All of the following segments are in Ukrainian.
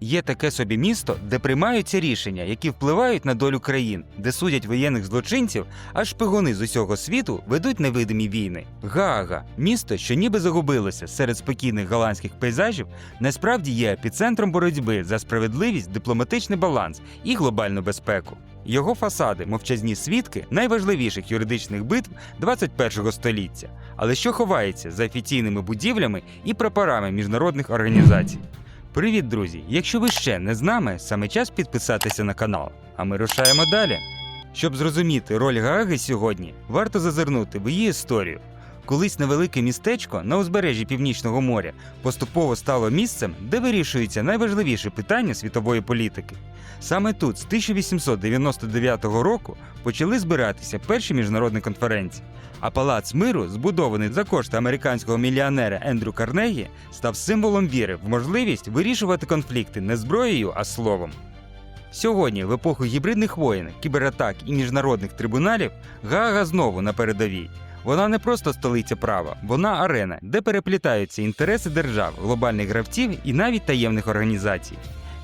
Є таке собі місто, де приймаються рішення, які впливають на долю країн, де судять воєнних злочинців, а шпигуни з усього світу ведуть невидимі війни. Гаага місто, що ніби загубилося серед спокійних голландських пейзажів, насправді є епіцентром боротьби за справедливість, дипломатичний баланс і глобальну безпеку. Його фасади мовчазні свідки найважливіших юридичних битв 21 століття. Але що ховається за офіційними будівлями і прапорами міжнародних організацій? Привіт, друзі! Якщо ви ще не з нами, саме час підписатися на канал. А ми рушаємо далі. Щоб зрозуміти роль Гааги сьогодні, варто зазирнути в її історію. Колись невелике містечко на узбережжі Північного моря поступово стало місцем, де вирішуються найважливіші питання світової політики. Саме тут з 1899 року почали збиратися перші міжнародні конференції. А палац миру, збудований за кошти американського мільйонера Ендрю Карнегі, став символом віри в можливість вирішувати конфлікти не зброєю, а словом. Сьогодні, в епоху гібридних воєн, кібератак і міжнародних трибуналів, Гаага знову на передовій. Вона не просто столиця права, вона арена, де переплітаються інтереси держав, глобальних гравців і навіть таємних організацій.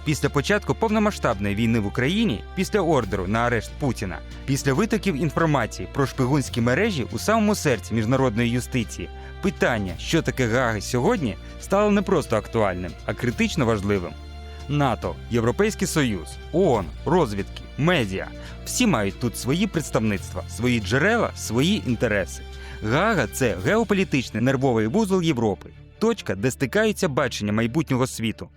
Після початку повномасштабної війни в Україні, після ордеру на арешт Путіна, після витоків інформації про шпигунські мережі у самому серці міжнародної юстиції, питання, що таке Гаага сьогодні, стало не просто актуальним, а критично важливим. НАТО, Європейський Союз, ООН, розвідки, медіа всі мають тут свої представництва, свої джерела, свої інтереси. Гаага це геополітичний нервовий вузол Європи, точка, де стикаються бачення майбутнього світу.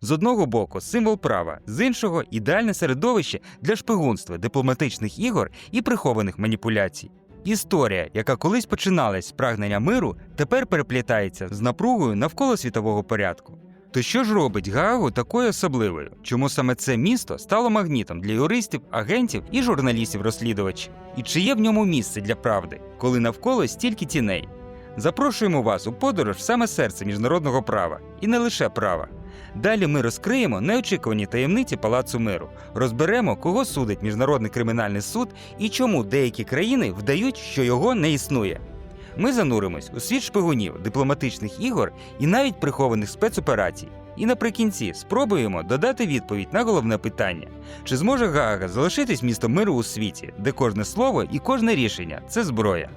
З одного боку символ права, з іншого ідеальне середовище для шпигунства, дипломатичних ігор і прихованих маніпуляцій. Історія, яка колись починалась з прагнення миру, тепер переплітається з напругою навколо світового порядку. То що ж робить Гаагу такою особливою? Чому саме це місто стало магнітом для юристів, агентів і журналістів-розслідувачів? І чи є в ньому місце для правди, коли навколо стільки тіней? Запрошуємо вас у подорож в саме серце міжнародного права і не лише права. Далі ми розкриємо неочікувані таємниці Палацу миру, розберемо, кого судить Міжнародний кримінальний суд і чому деякі країни вдають, що його не існує. Ми зануримось у світ шпигунів, дипломатичних ігор і навіть прихованих спецоперацій. І наприкінці спробуємо додати відповідь на головне питання: чи зможе Гаага залишитись містом миру у світі, де кожне слово і кожне рішення це зброя.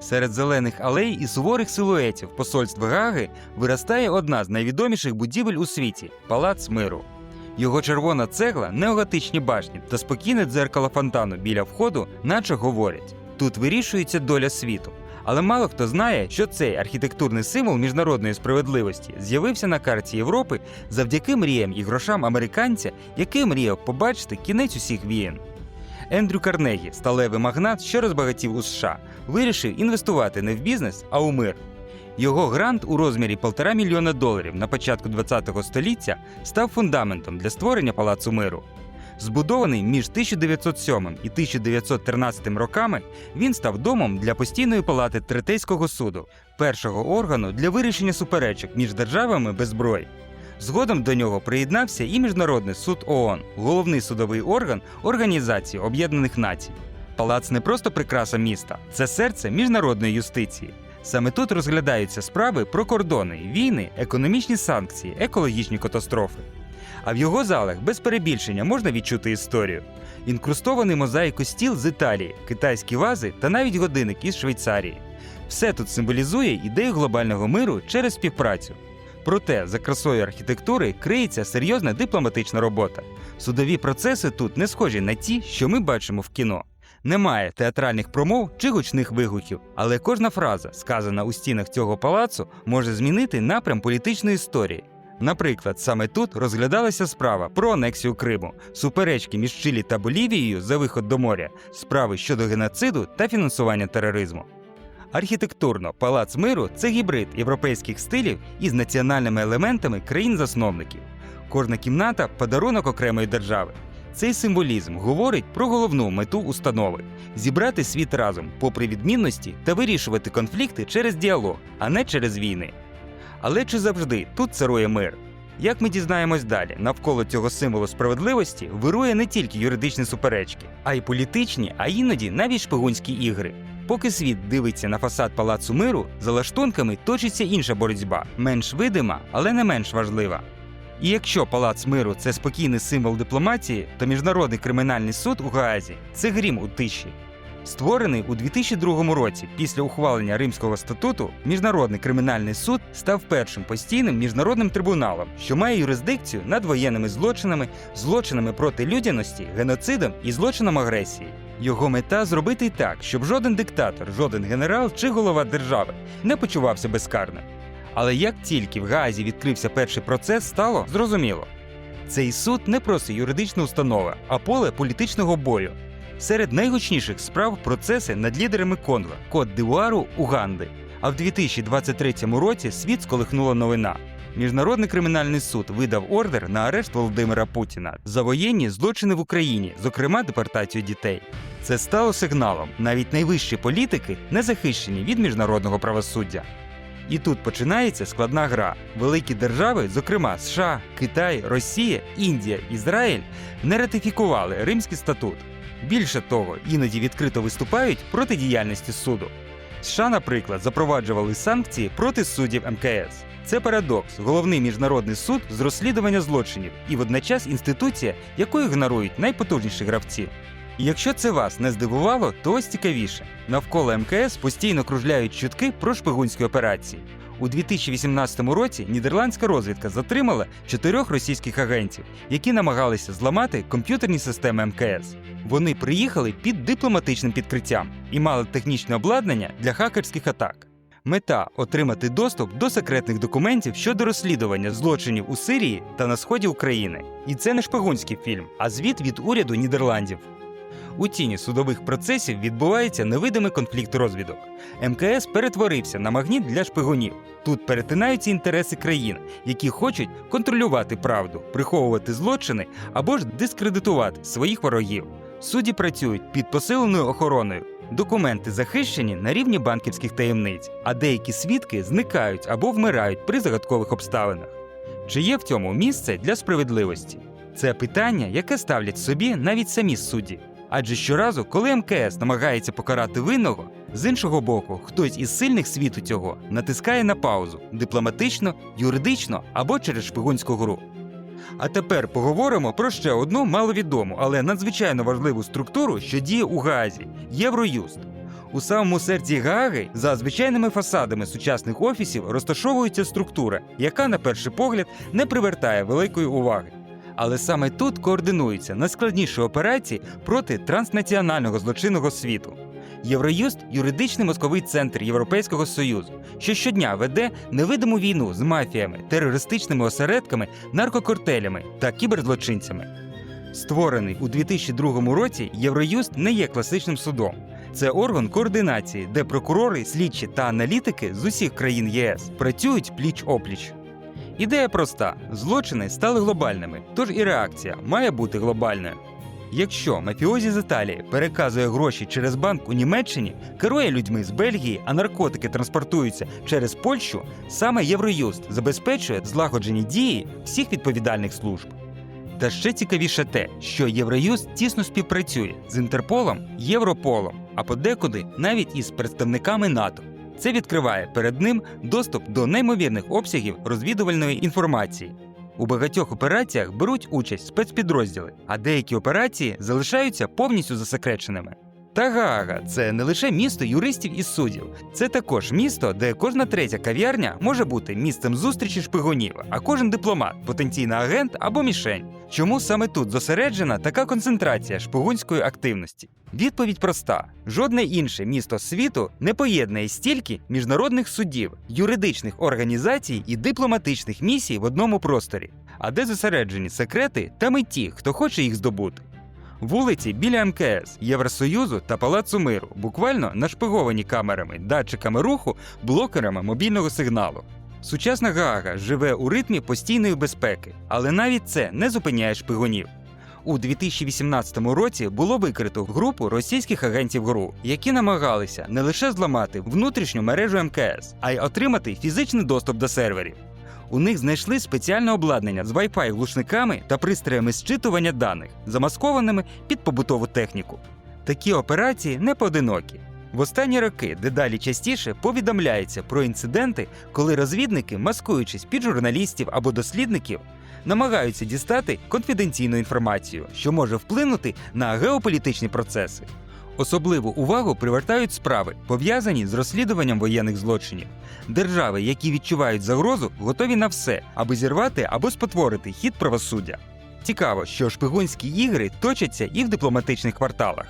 Серед зелених алей і суворих силуетів посольства Гаги виростає одна з найвідоміших будівель у світі палац миру. Його червона цегла, неоготичні башні та спокійне дзеркало фонтану біля входу, наче говорять: тут вирішується доля світу. Але мало хто знає, що цей архітектурний символ міжнародної справедливості з'явився на карті Європи завдяки мріям і грошам американця, який мріяв побачити кінець усіх війн. Ендрю Карнегі, сталевий магнат, що розбагатів у США, вирішив інвестувати не в бізнес, а у мир. Його грант у розмірі 1,5 мільйона доларів на початку ХХ століття став фундаментом для створення палацу миру. Збудований між 1907 і 1913 роками, він став домом для постійної палати Третейського суду, першого органу для вирішення суперечок між державами без зброї. Згодом до нього приєднався і Міжнародний суд ООН, головний судовий орган Організації Об'єднаних Націй. Палац не просто прикраса міста, це серце міжнародної юстиції. Саме тут розглядаються справи про кордони, війни, економічні санкції, екологічні катастрофи. А в його залах без перебільшення можна відчути історію. Інкрустований мозаїку стіл з Італії, китайські вази та навіть годинник із Швейцарії. Все тут символізує ідею глобального миру через співпрацю. Проте за красою архітектури криється серйозна дипломатична робота. Судові процеси тут не схожі на ті, що ми бачимо в кіно. Немає театральних промов чи гучних вигуків, але кожна фраза, сказана у стінах цього палацу, може змінити напрям політичної історії. Наприклад, саме тут розглядалася справа про анексію Криму, суперечки між Чилі та Болівією за виход до моря, справи щодо геноциду та фінансування тероризму. Архітектурно палац миру це гібрид європейських стилів із національними елементами країн-засновників. Кожна кімната подарунок окремої держави. Цей символізм говорить про головну мету установи зібрати світ разом, попри відмінності, та вирішувати конфлікти через діалог, а не через війни. Але чи завжди тут царує мир? Як ми дізнаємось далі, навколо цього символу справедливості вирує не тільки юридичні суперечки, а й політичні, а іноді навіть шпигунські ігри. Поки світ дивиться на фасад палацу миру, за лаштунками точиться інша боротьба, менш видима, але не менш важлива. І якщо Палац миру це спокійний символ дипломатії, то Міжнародний кримінальний суд у Гаазі це грім у тиші. Створений у 2002 році після ухвалення Римського статуту, Міжнародний кримінальний суд став першим постійним міжнародним трибуналом, що має юрисдикцію над воєнними злочинами, злочинами проти людяності, геноцидом і злочином агресії. Його мета зробити так, щоб жоден диктатор, жоден генерал чи голова держави не почувався безкарним. Але як тільки в Гаазі відкрився перший процес, стало зрозуміло. Цей суд не просто юридична установа, а поле політичного бою. Серед найгучніших справ процеси над лідерами Конго, Кот Дивуару, Уганди. А в 2023 році світ сколихнула новина. Міжнародний кримінальний суд видав ордер на арешт Володимира Путіна за воєнні злочини в Україні, зокрема депортацію дітей. Це стало сигналом. Навіть найвищі політики не захищені від міжнародного правосуддя. І тут починається складна гра. Великі держави, зокрема США, Китай, Росія, Індія, Ізраїль, не ратифікували Римський статут. Більше того, іноді відкрито виступають проти діяльності суду. США, наприклад, запроваджували санкції проти суддів МКС. Це парадокс, головний міжнародний суд з розслідування злочинів і водночас інституція, якою ігнорують найпотужніші гравці. Якщо це вас не здивувало, то ось цікавіше. Навколо МКС постійно кружляють чутки про шпигунські операції. У 2018 році нідерландська розвідка затримала чотирьох російських агентів, які намагалися зламати комп'ютерні системи МКС. Вони приїхали під дипломатичним підкриттям і мали технічне обладнання для хакерських атак. Мета отримати доступ до секретних документів щодо розслідування злочинів у Сирії та на сході України. І це не шпигунський фільм, а звіт від уряду Нідерландів. У тіні судових процесів відбувається невидимий конфлікт розвідок. МКС перетворився на магніт для шпигунів. Тут перетинаються інтереси країн, які хочуть контролювати правду, приховувати злочини або ж дискредитувати своїх ворогів. Судді працюють під посиленою охороною. Документи захищені на рівні банківських таємниць, а деякі свідки зникають або вмирають при загадкових обставинах. Чи є в цьому місце для справедливості? Це питання, яке ставлять собі навіть самі судді. Адже щоразу, коли МКС намагається покарати винного, з іншого боку, хтось із сильних світу цього натискає на паузу дипломатично, юридично або через шпигунську гру. А тепер поговоримо про ще одну маловідому, але надзвичайно важливу структуру, що діє у Гаазі Євроюст. У самому серці Гааги, за звичайними фасадами сучасних офісів, розташовується структура, яка, на перший погляд, не привертає великої уваги. Але саме тут координуються найскладніші операції проти транснаціонального злочинного світу. Євроюст юридичний мозковий центр Європейського Союзу, що щодня веде невидиму війну з мафіями, терористичними осередками, наркокартелями та кіберзлочинцями. Створений у 2002 році, Євроюст не є класичним судом. Це орган координації, де прокурори, слідчі та аналітики з усіх країн ЄС працюють пліч-опліч. Ідея проста: злочини стали глобальними, тож і реакція має бути глобальною. Якщо мафіозі з Італії переказує гроші через банк у Німеччині, керує людьми з Бельгії, а наркотики транспортуються через Польщу, саме Євроюст забезпечує злагоджені дії всіх відповідальних служб. Та ще цікавіше те, що Євроюст тісно співпрацює з Інтерполом, Європолом, а подекуди навіть із представниками НАТО. Це відкриває перед ним доступ до неймовірних обсягів розвідувальної інформації. У багатьох операціях беруть участь спецпідрозділи, а деякі операції залишаються повністю засекреченими. Та Гаага це не лише місто юристів і суддів, це також місто, де кожна третя кав'ярня може бути місцем зустрічі шпигунів, а кожен дипломат потенційний агент або мішень. Чому саме тут зосереджена така концентрація шпигунської активності? Відповідь проста: жодне інше місто світу не поєднує стільки міжнародних судів, юридичних організацій і дипломатичних місій в одному просторі, а де зосереджені секрети, там і ті, хто хоче їх здобути. Вулиці біля МКС, Євросоюзу та Палацу Миру буквально нашпиговані камерами, датчиками руху, блокерами мобільного сигналу. Сучасна Гаага живе у ритмі постійної безпеки, але навіть це не зупиняє шпигунів. У 2018 році було викрито групу російських агентів ГРУ, які намагалися не лише зламати внутрішню мережу МКС, а й отримати фізичний доступ до серверів. У них знайшли спеціальне обладнання з Wi-Fi глушниками та пристроями зчитування даних, замаскованими під побутову техніку. Такі операції не поодинокі. В останні роки дедалі частіше повідомляється про інциденти, коли розвідники, маскуючись під журналістів або дослідників, намагаються дістати конфіденційну інформацію, що може вплинути на геополітичні процеси. Особливу увагу привертають справи, пов'язані з розслідуванням воєнних злочинів. Держави, які відчувають загрозу, готові на все, аби зірвати або спотворити хід правосуддя. Цікаво, що шпигунські ігри точаться і в дипломатичних кварталах.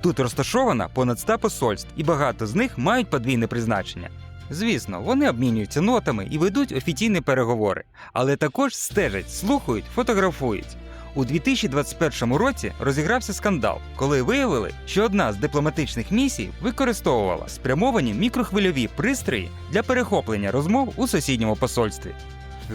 Тут розташовано понад 100 посольств, і багато з них мають подвійне призначення. Звісно, вони обмінюються нотами і ведуть офіційні переговори, але також стежать, слухають, фотографують. У 2021 році розігрався скандал, коли виявили, що одна з дипломатичних місій використовувала спрямовані мікрохвильові пристрої для перехоплення розмов у сусідньому посольстві.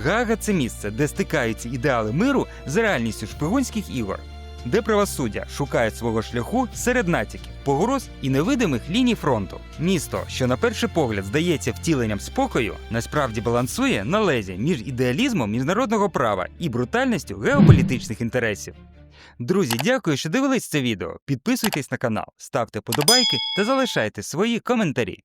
Гага це місце, де стикаються ідеали миру з реальністю шпигунських ігор, де правосуддя шукає свого шляху серед натяків, погроз і невидимих ліній фронту. Місто, що на перший погляд здається втіленням спокою, насправді балансує на лезі між ідеалізмом міжнародного права і брутальністю геополітичних інтересів. Друзі, дякую, що дивились це відео. Підписуйтесь на канал, ставте подобайки та залишайте свої коментарі.